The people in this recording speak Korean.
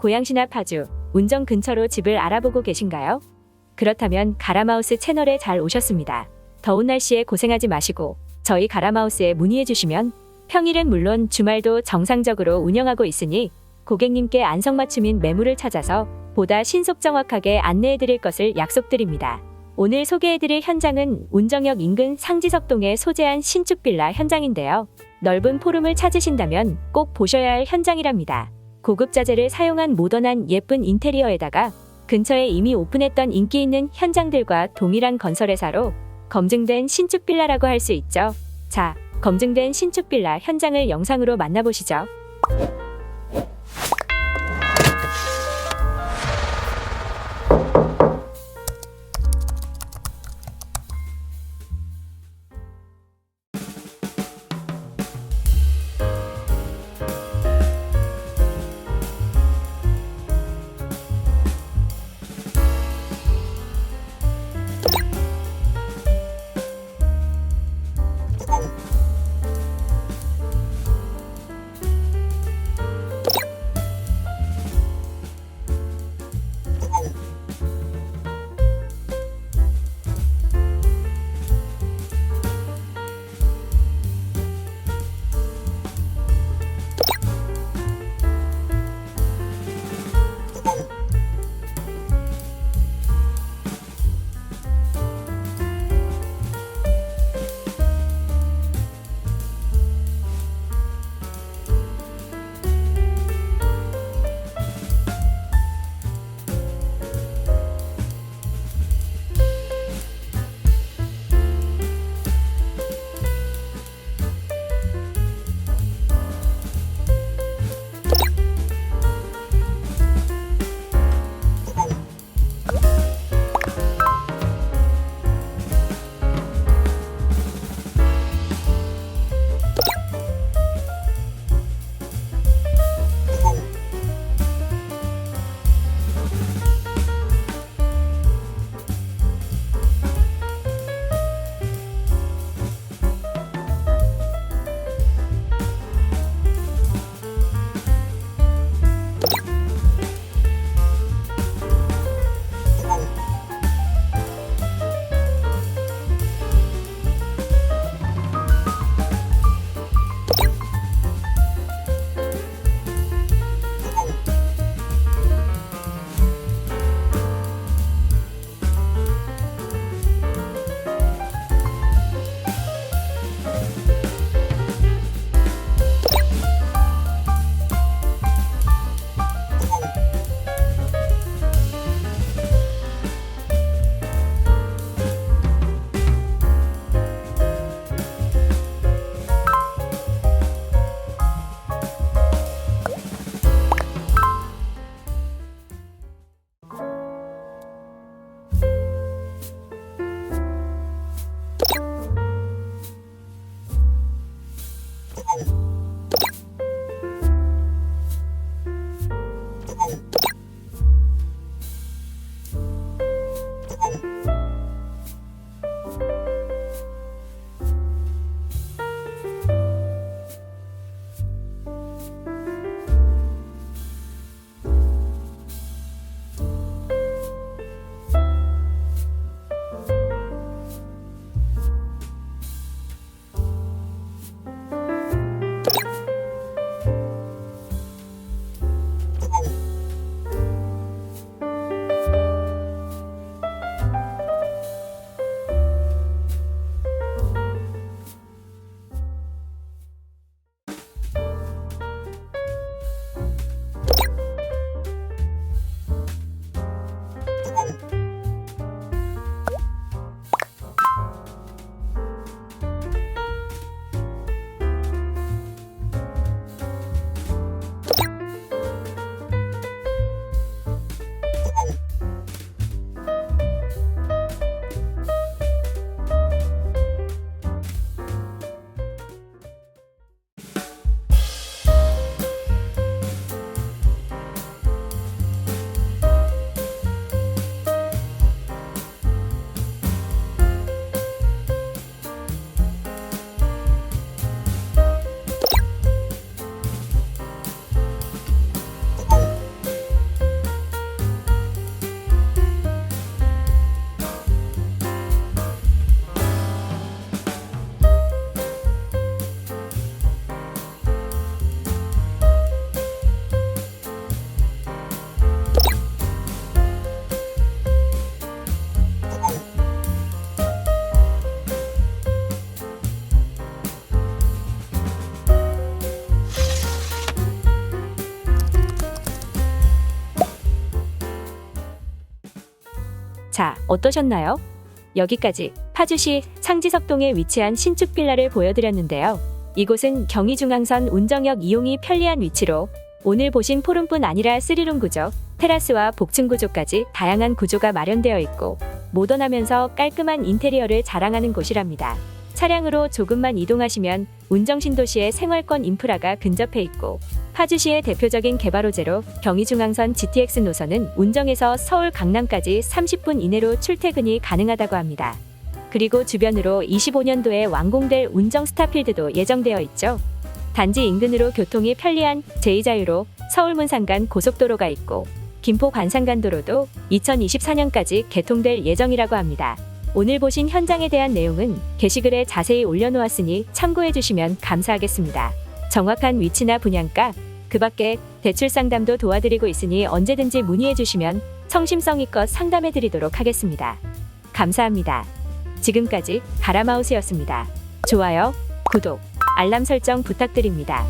고양시나 파주, 운정 근처로 집을 알아보고 계신가요? 그렇다면 가라마우스 채널에 잘 오셨습니다. 더운 날씨에 고생하지 마시고 저희 가라마우스에 문의해 주시면 평일은 물론 주말도 정상적으로 운영하고 있으니 고객님께 안성맞춤인 매물을 찾아서 보다 신속 정확하게 안내해 드릴 것을 약속드립니다. 오늘 소개해 드릴 현장은 운정역 인근 상지석동에 소재한 신축 빌라 현장인데요. 넓은 포름을 찾으신다면 꼭 보셔야 할 현장이랍니다. 고급 자재를 사용한 모던한 예쁜 인테리어에다가 근처에 이미 오픈했던 인기 있는 현장들과 동일한 건설회사로 검증된 신축 빌라라고 할 수 있죠. 자, 검증된 신축 빌라 현장을 영상으로 만나보시죠. 자, 어떠셨나요? 여기까지 파주시 상지석동에 위치한 신축 빌라를 보여드렸는데요. 이곳은 경의중앙선 운정역 이용이 편리한 위치로 오늘 보신 포름뿐 아니라 스리룸 구조, 테라스와 복층 구조까지 다양한 구조가 마련되어 있고 모던하면서 깔끔한 인테리어를 자랑하는 곳이랍니다. 차량으로 조금만 이동하시면 운정신도시의 생활권 인프라가 근접해 있고 파주시의 대표적인 개발호재로 경의중앙선 GTX 노선은 운정에서 서울 강남까지 30분 이내로 출퇴근이 가능하다고 합니다. 그리고 주변으로 25년도에 완공될 운정 스타필드도 예정되어 있죠. 단지 인근으로 교통이 편리한 제2자유로 서울 문산 간 고속도로가 있고 김포 관상간도로도 2024년까지 개통될 예정이라고 합니다. 오늘 보신 현장에 대한 내용은 게시글에 자세히 올려놓았으니 참고해 주시면 감사하겠습니다. 정확한 위치나 분양가, 그 밖에 대출 상담도 도와드리고 있으니 언제든지 문의해 주시면 성심성의껏 상담해 드리도록 하겠습니다. 감사합니다. 지금까지 가라마우스였습니다. 좋아요, 구독, 알람 설정 부탁드립니다.